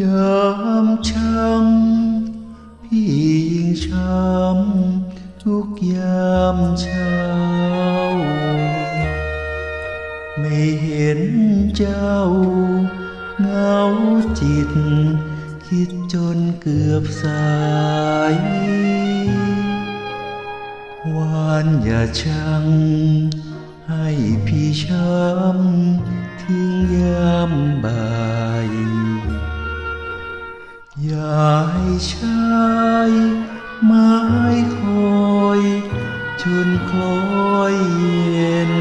ยามช้ำพี่ยิ่งช้ำทุกยามเช้า ไม่เห็นเจ้าเงาจิต คิดจนเกือบสายวานอย่าชัง ให้พี่ช้ำทิ้งยามบ่า ยอย่าให้ชายไม้คอยจนคอยเย็น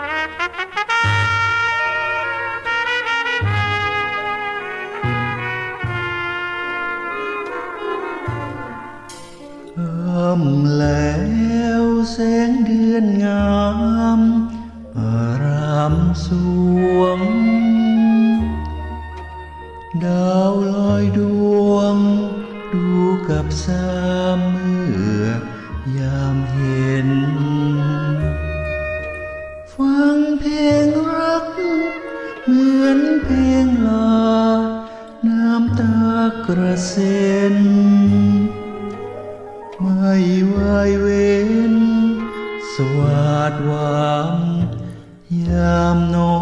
คำแล้วแสงเดือนงามอารามสวง ดาวลอยดวง ดูกับสามเมื่อยามเห็น ฟังเพลงรัก เหมือนเพลงลา น้ำตากระเซ็น ไม่วายเว้นสวัสดวาม ยามน้อ